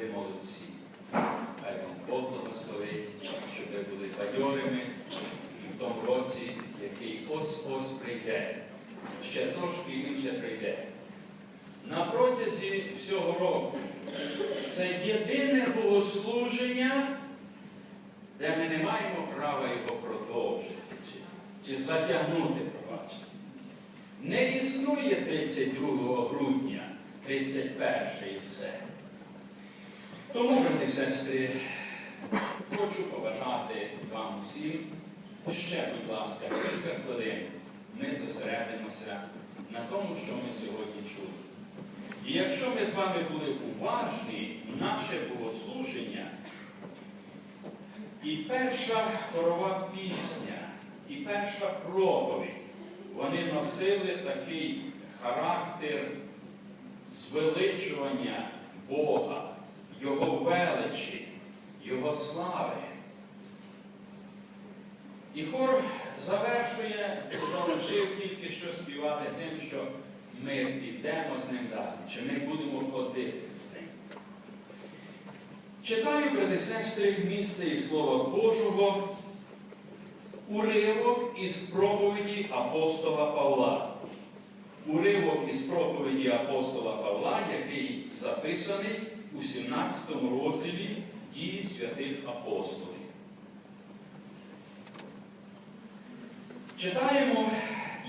ви молодці. Хай вам Бог благословить, щоб ви були бадьорими і в тому році, який ось-ось прийде. Ще трошки і прийде. На протязі всього року це єдине богослуження, де ми не маємо права його продовжити чи, чи затягнути, пробачте. Не існує 32 грудня, 31 і все. Тому, брати сестри, хочу побажати вам усім ще, будь ласка, кілька хвилин. Ми зосередимося на тому, що ми сьогодні чули. І якщо ми з вами були уважні, наше богослуження, і перша хорова пісня, і перша проповідь, вони носили такий характер звеличування Бога, Його величі, Його слави. І хор завершує, залишив тільки що співати тим, що ми підемо з ним далі, чи ми будемо ходити з ним. Читаю, брати сестри, місце і Слова Божого, уривок із проповіді апостола Павла. Уривок із проповіді апостола Павла, який записаний у 17 розділі дії святих апостолів. Читаємо,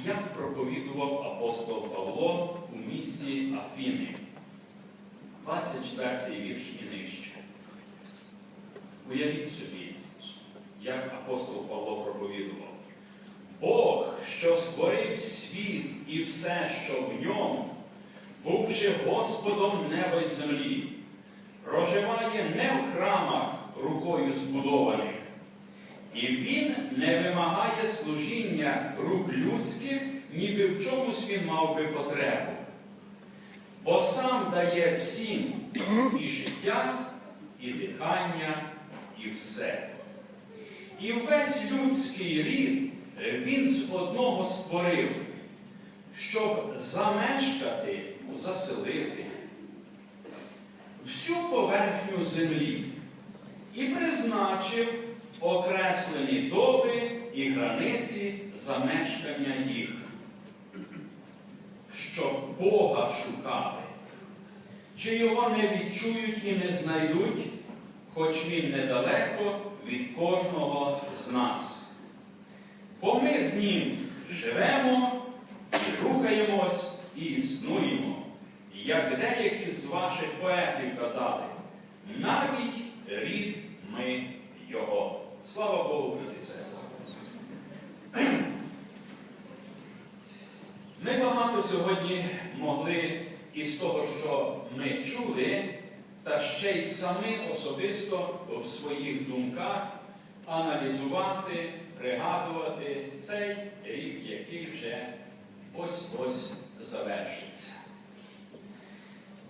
як проповідував апостол Павло у місті Афіни. 24 вірш і нижче. Уявіть собі, як апостол Павло проповідував. Бог, що створив світ і все, що в ньому, бувши Господом неба й землі, проживає не в храмах рукою збудованих, і Він не вимагає служіння рук людських, ніби в чомусь він мав би потребу. Бо сам дає всім і життя, і дихання, і все. І весь людський рід він з одного створив, щоб замешкати, заселити всю поверхню землі і призначив окреслені доби і границі замешкання їх, щоб Бога шукали, чи його не відчують і не знайдуть, хоч він недалеко від кожного з нас. Бо ми в нім живемо, і рухаємось і існуємо. Як деякі з ваших поетів казали, навіть рід ми його. Слава Богу, брати сестри. Ми багато сьогодні могли із того, що ми чули, та ще й самі особисто в своїх думках аналізувати, пригадувати цей рік, який вже ось-ось завершиться.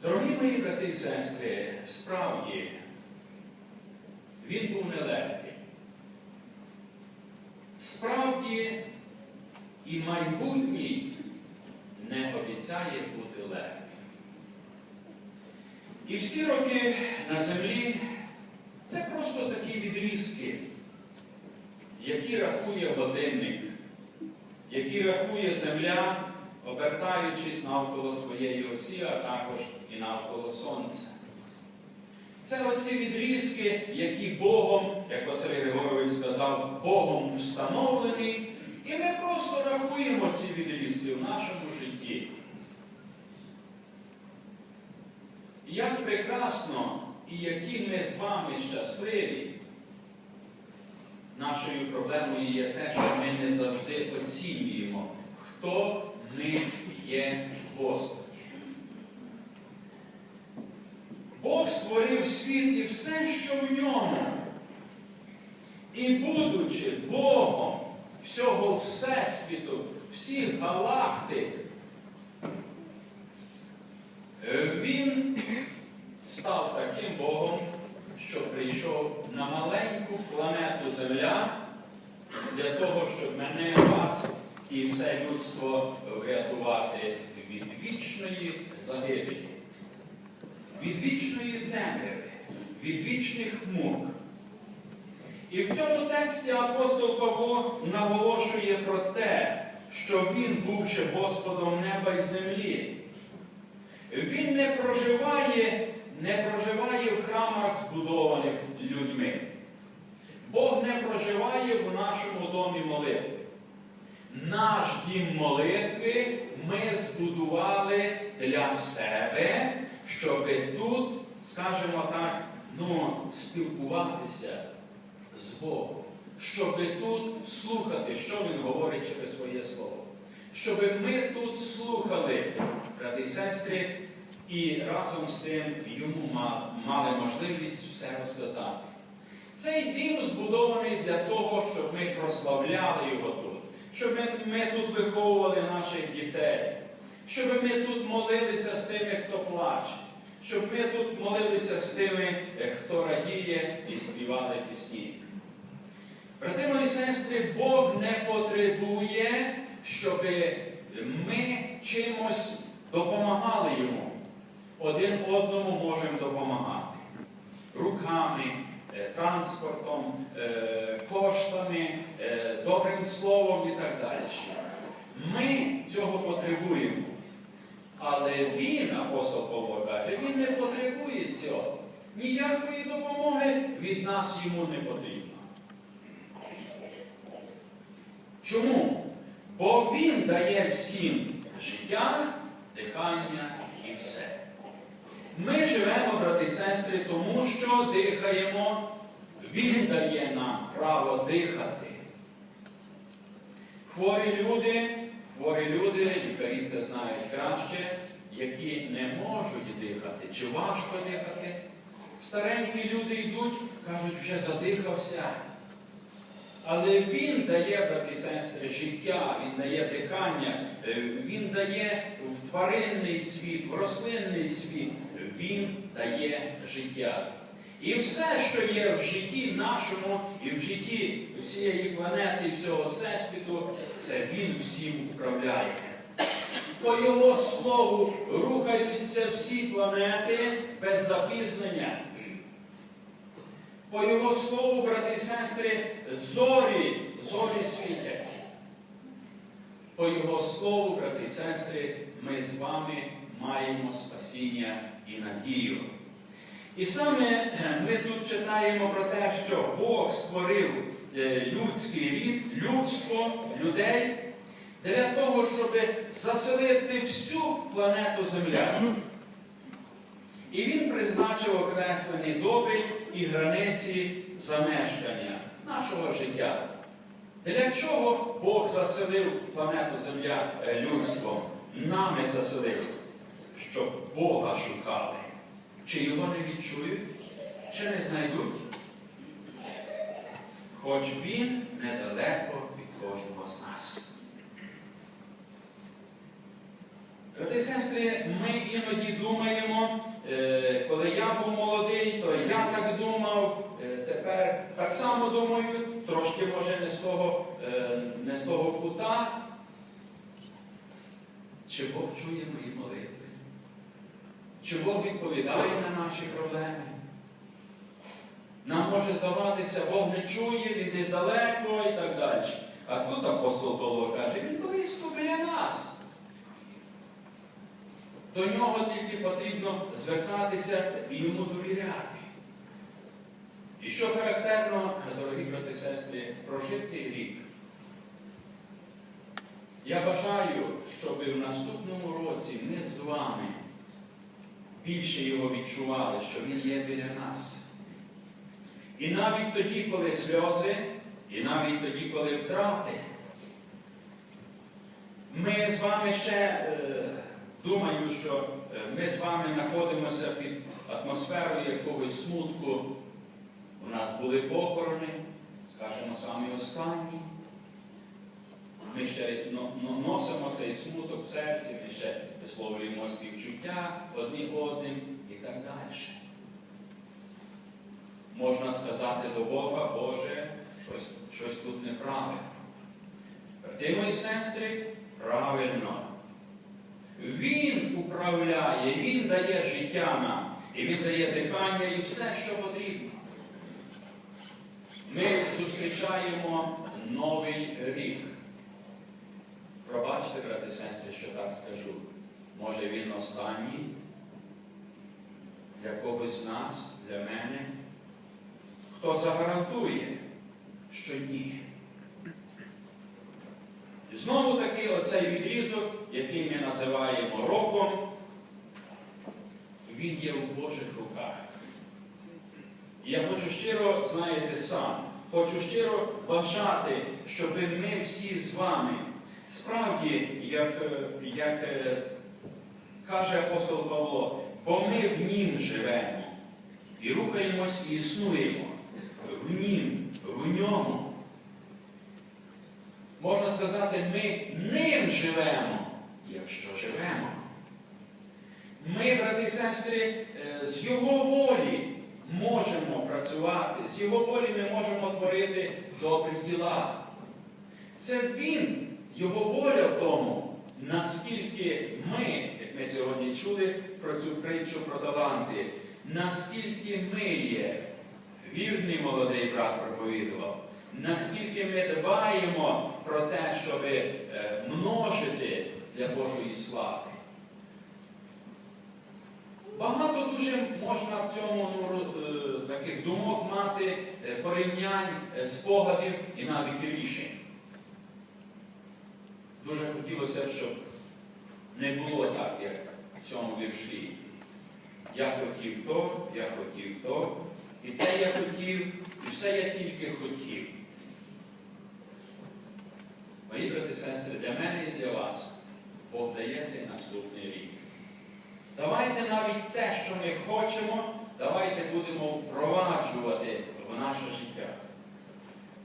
Дорогі мої брати і сестри, справді, він був нелегкий. Справді, і майбутній не обіцяє бути легким. І всі роки на землі це просто такі відрізки, які рахує годинник, які рахує земля, обертаючись навколо своєї осі, а також і навколо Сонця. Це оці відрізки, які Богом, як Василь Григорович сказав, Богом встановлені, і ми просто рахуємо ці відрізки в нашому житті. Як прекрасно і які ми з вами щасливі, нашою проблемою є те, що ми не завжди оцінюємо, хто ми є в Господі. Бог створив світ і все, що в ньому. І будучи Богом всього Всесвіту, всіх галактик, Він став таким Богом, що прийшов на маленьку планету Земля для того, щоб мене, вас і все людство врятувати від вічної загибелі, від вічної темряви. від вічних мук. І в цьому тексті апостол Павло наголошує про те, що він, бувши Господом неба і землі, він не проживає, не проживає в храмах, збудованих людьми. Бог не проживає в нашому домі молитви. Наш дім молитви ми збудували для себе, щоб тут, скажімо так, ну, спілкуватися з Богом, щоб тут слухати, що Він говорить через своє слово. Щоб ми тут слухали, брати і сестри, і разом з тим йому мали можливість все розказати. Цей дім збудований для того, щоб ми прославляли його тут, щоб ми, тут виховували наших дітей, щоб ми тут молилися з тими, хто плаче, щоб ми тут молилися з тими, хто радіє і співали пісні. Брати мої сестри, Бог не потребує, щоб ми чимось допомагали йому. Один одному можемо допомагати. Руками, транспортом, коштами, добрим словом і так далі. Ми цього потребуємо. Але він, апостол Павло каже, він не потребує цього. Ніякої допомоги від нас йому не потрібно. Чому? Бо Він дає всім життя, дихання і все. Ми живемо, брати і сестри, тому що дихаємо, Він дає нам право дихати. Хворі люди, хворі люди, лікарі це знають краще, які не можуть дихати, чи важко дихати. Старенькі люди йдуть, кажуть, вже задихався. Але Він дає, брати і сестри, життя, Він дає дихання, Він дає в тваринний світ, в рослинний світ, Він дає життя. І все, що є в житті нашому і в житті всієї планети, і всього Всесвіту, це Він всім управляє. По Його слову рухаються всі планети без запізнення. По Його слову, брати і сестри, зорі, зорі світять. По Його слову, брати і сестри, ми з вами маємо спасіння і надію. І саме ми тут читаємо про те, що Бог створив людський рід, людство, людей для того, щоб заселити всю планету Земля. І він призначив окреслені доби і границі замешкання нашого життя. Для чого Бог заселив планету Земля людством? Нами заселив, щоб Бога шукали. Чи його не відчують, чи не знайдуть? Хоч він недалеко від кожного з нас. Брати і сестри, ми іноді думаємо, коли я був молодий, то я так думав, тепер так само думаю, трошки може не з того, не з того кута. Чи Бог чує мої молитви? Чи Бог відповідає на наші проблеми? Нам може здаватися, Бог не чує, Він десь далеко і так далі. А тут апостол Павло каже, він близько біля нас. До нього тільки потрібно звертатися і йому довіряти. І що характерно, дорогі брати і сестри, прожити рік. Я бажаю, щоб в наступному році ми з вами більше його відчували, що Він є біля нас. І навіть тоді, коли сльози, і навіть тоді, коли втрати, ми з вами ще, е, думаю, що ми з вами знаходимося під атмосферою якогось смутку. У нас були похорони, скажімо, самі останні. Ми ще носимо цей смуток в серці, ми ще висловлюємо співчуття одні одним і так далі. Можна сказати до Бога, Боже, щось, щось тут неправильно. Брати мої сестри, правильно. Він управляє, Він дає життя нам. і Він дає дихання і все, що потрібно. Ми зустрічаємо новий рік. Пробачте, брати і сестри, що так скажу. Може він останній для когось з нас, для мене. Хто загарантує, що ні. І знову таки оцей відрізок, який ми називаємо роком, він є у Божих руках. І я хочу щиро, знаєте, сам, хочу щиро бажати, щоб ми всі з вами, справді, як, е, як е, каже апостол Павло, бо ми в Нім живемо і рухаємось і існуємо. В Нім, в ньому. Можна сказати, ми ним живемо, якщо живемо. Ми, брати і сестри, е, з Його волі можемо працювати, з Його волі ми можемо творити добрі діла. Це Він, Його воля в тому, наскільки ми, як ми сьогодні чули про цю притчу про таланти, наскільки ми є, вірний молодий брат проповідував, наскільки ми дбаємо про те, щоб е, множити для Божої слави. Багато дуже можна в цьому ну, е, таких думок мати, е, порівнянь, спогадів і навіть рішень. Дуже хотілося б, щоб не було так, як в цьому вірші. Я хотів то, я хотів то, і те я хотів, і все я тільки хотів. Мої брати сестри, для мене і для вас Бог дає цей наступний рік. Давайте навіть те, що ми хочемо, давайте будемо впроваджувати в наше життя.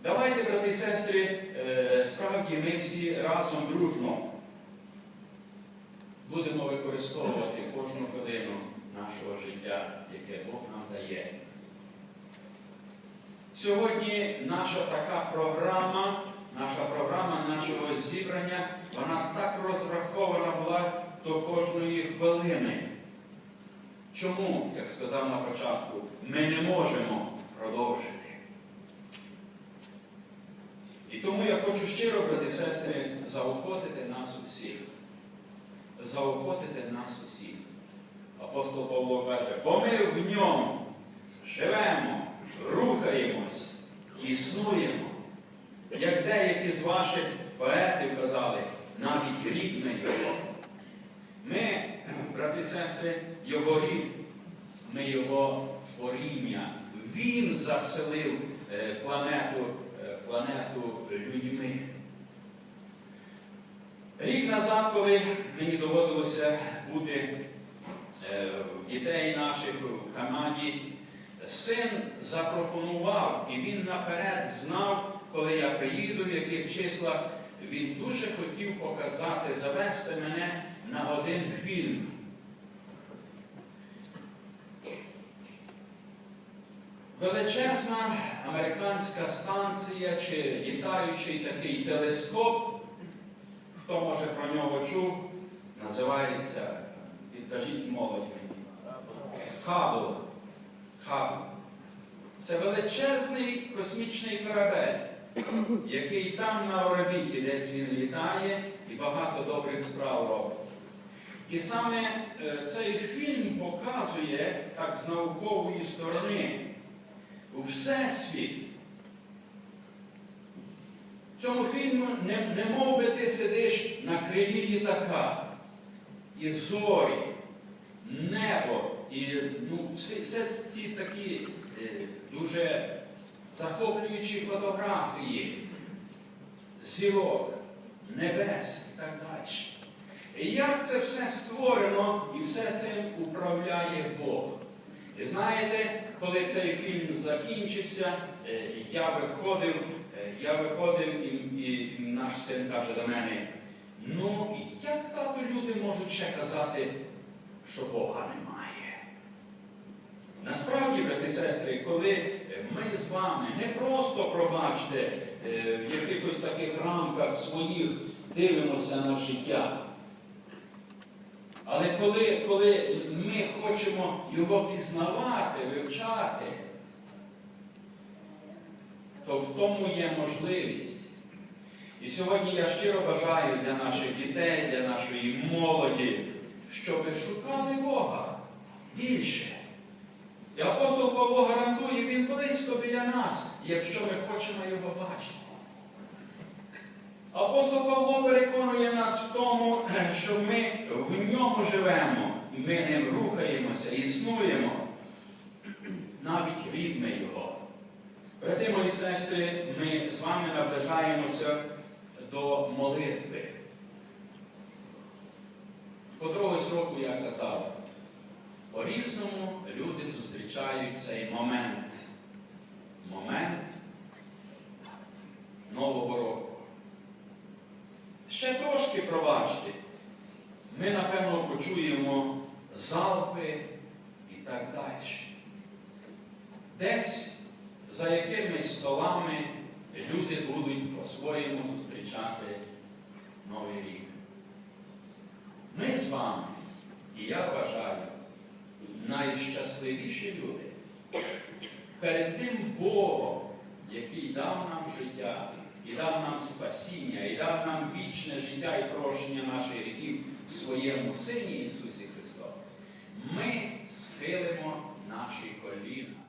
Давайте, брати і сестри, е, справді ми всі разом дружно будемо використовувати кожну хвилину нашого життя, яке Бог нам дає. Сьогодні наша така програма, наша програма нашого зібрання, вона так розрахована була до кожної хвилини. Чому, як сказав на початку, ми не можемо продовжити? І тому я хочу щиро, брати сестри, заохотити нас усіх. Заохотити нас усіх. Апостол Павло каже, бо ми в ньому живемо, рухаємось, існуємо. Як деякі з ваших поетів казали, навіть рідне його. Ми, брати сестри, його рід, ми його творіння. Він заселив е, планету, планету людьми. Рік назад, коли мені доводилося бути е, в дітей наших в Канаді, син запропонував, і він наперед знав, коли я приїду, в яких числах, він дуже хотів показати, завести мене на один фільм. Величезна американська станція чи літаючий такий телескоп, хто може про нього чув, називається, підкажіть молодь мені, Хабл. Хабл. Це величезний космічний корабель, який там на орбіті десь він літає і багато добрих справ робить. І саме е, цей фільм показує так з наукової сторони у Всесвіт. В цьому фільму не, не мов би ти сидиш на крилі літака, і зорі, небо, і ну, всі, все ці такі е, дуже захоплюючі фотографії, зірок, небес і так далі. І як це все створено і все цим управляє Бог. І знаєте, коли цей фільм закінчився, е, я виходив, е, я виходив, і, і наш син каже до мене, ну як тато люди можуть ще казати, що Бога немає? Насправді, брати сестри, коли ми з вами не просто пробачте е, в якихось таких рамках своїх дивимося на життя. Але коли, коли ми хочемо його пізнавати, вивчати, то в тому є можливість. І сьогодні я щиро бажаю для наших дітей, для нашої молоді, щоб шукали Бога більше. І апостол Павло гарантує, він близько біля нас, якщо ми хочемо його бачити. Апостол Павло переконує нас в тому, що ми в ньому живемо, ми ним рухаємося, існуємо, навіть рідне Його. Брати мої сестри, ми з вами наближаємося до молитви. Котрогось року я казав, по-різному люди зустрічають цей момент. Момент Нового року. Ще трошки пробачте. Ми, напевно, почуємо залпи і так далі. Десь за якимись столами люди будуть по-своєму зустрічати Новий рік. Ми з вами, і я вважаю, найщасливіші люди перед тим Богом, який дав нам життя, і дав нам спасіння, і дав нам вічне життя і прощення наших гріхів в своєму Сині Ісусі Христові, ми схилимо наші коліна.